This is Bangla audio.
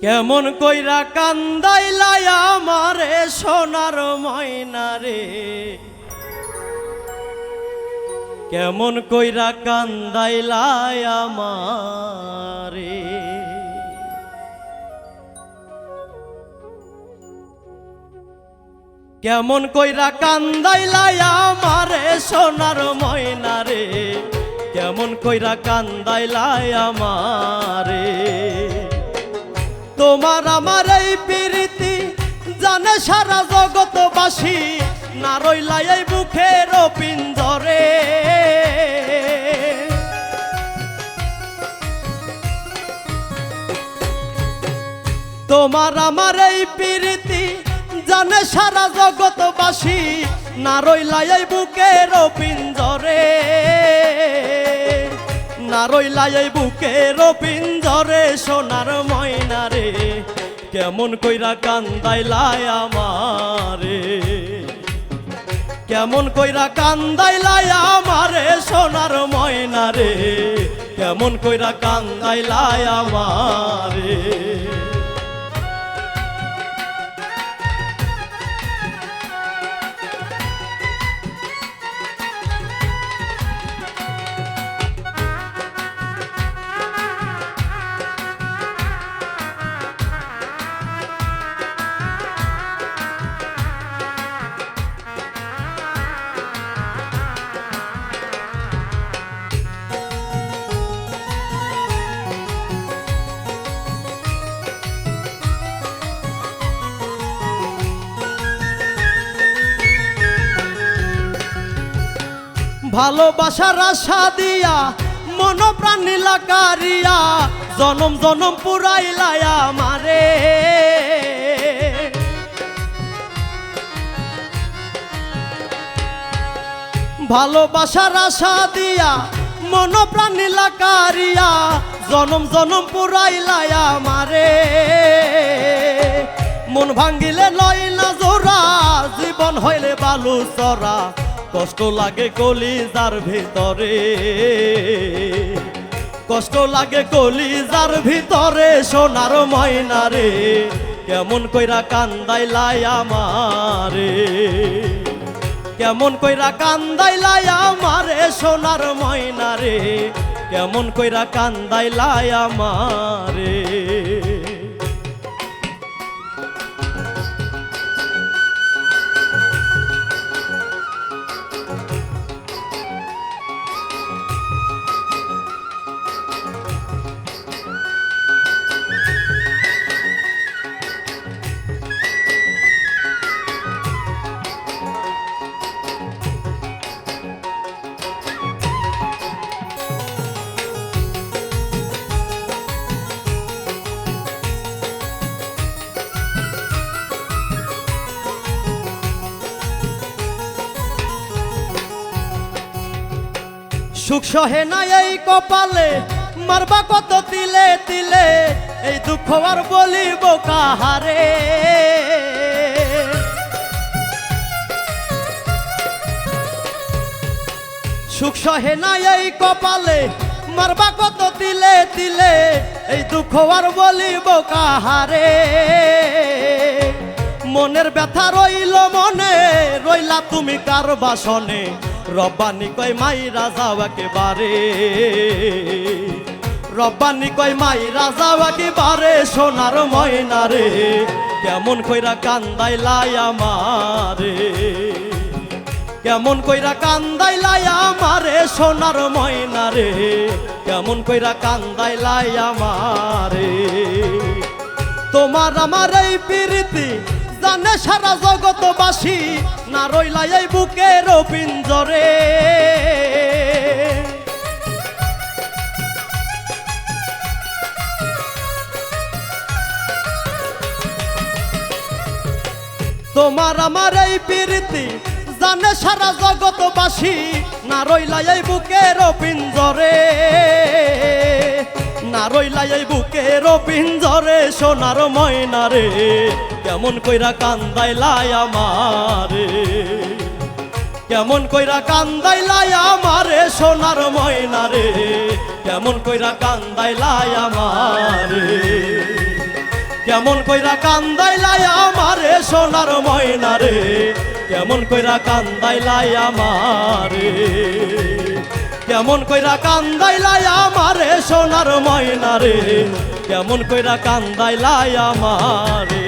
কেমন কইরা কান্দাইলাই আমারে সোনার ময়না রে। কেমন কইরা কান্দাইলাই আমারে। কেমন কইরা কান্দাইলাই আমারে সোনার ময়না রে। কেমন কইরা কান্দাইলাই আমারে। আমার এই প্রীতি, জানে সারা জগতবাসী না রইলাই এই বুকের পিঞ্জরে। তোমার আমার এই প্রীতি, জানে সারা জগতবাসী না রইলাই এই বুকের পিঞ্জরে। না রইলাই এই পিঞ্জরে সোনার ময়না রে। কেমন কইরা কান্দাই কান্দাইলাই আমারে। কেমন কইরা কান্দাই কান্দাইলাই আমারে সোনার ময়না রে। কেমন কইরা কান্দাই কান্দাইলাই আমারে। ভালোবাসার আশা দিয়া মন প্রাণ জনম জনম পুরাইলায়া মারে ভালোবাসার আশা দিয়া মন প্রাণ জনম জনম পুরাইলায়া মারে মন ভাঙ্গিলে লয় না জোড়া, জীবন হইলে বালু চরা কষ্ট লাগে কলিজার ভিতরে। কষ্ট লাগে কলিজার ভিতরে সোনার ময়না রে কেমন কইরা কান্দাইলাই আমারে। কেমন কইরা কান্দাইলাই আমারে সোনার ময়না রে কেমন কইরা কান্দাইলাই আমারে। সুখ সহে না এই কপালে, মারবা কত তিলে তিলে, এই দুঃখ আর বলিব কাহারে? সুখ সহে না এই কপালে, মারবা কত তিলে তিলে, এই দুঃখ আর বলিব কাহারে? মনের ব্যথা রইল মনে, রইলা তুমি কার বাসনে? রব্বানি কয় মাই রাজা একেবারে। রব্বানি কয় মাই রাজা একেবারে সোনার ময়না রে কেমন কইরা কান্দাই লাই আমারে। কেমন কইরা কান্দাই লাই আমারে সোনার ময়না রে কেমন কইরা কান্দাই লাই আমারে। তোমার আমার এই প্রীতি জানে সারা জগতবাসী। না রইলা এই বুকের পিঞ্জরে। তোমার আমার এই প্রীতি জানে সারা জগতবাসী না রইলা এই বুকের পিঞ্জরে। না রইলা এই বুকের পিঞ্জরে সোনার ময়না রে। কেমন কইরা কান্দাইলাই আমারে। কেমন কইরা কান্দাই কান্দাইলাই আমারে, সোনার ময়না রে। কেমন কইরা কান্দাইলাই আমারে। কেমন কইরা কান্দাইলাই আমারে, সোনার ময়না রে। কেমন কইরা কান্দাইলাই আমারে। কেমন কইরা কান্দাই কান্দাইলাই আমারে সোনার ময়না রে? কেমন কইরা কান্দাই কান্দাইলাই আমারে?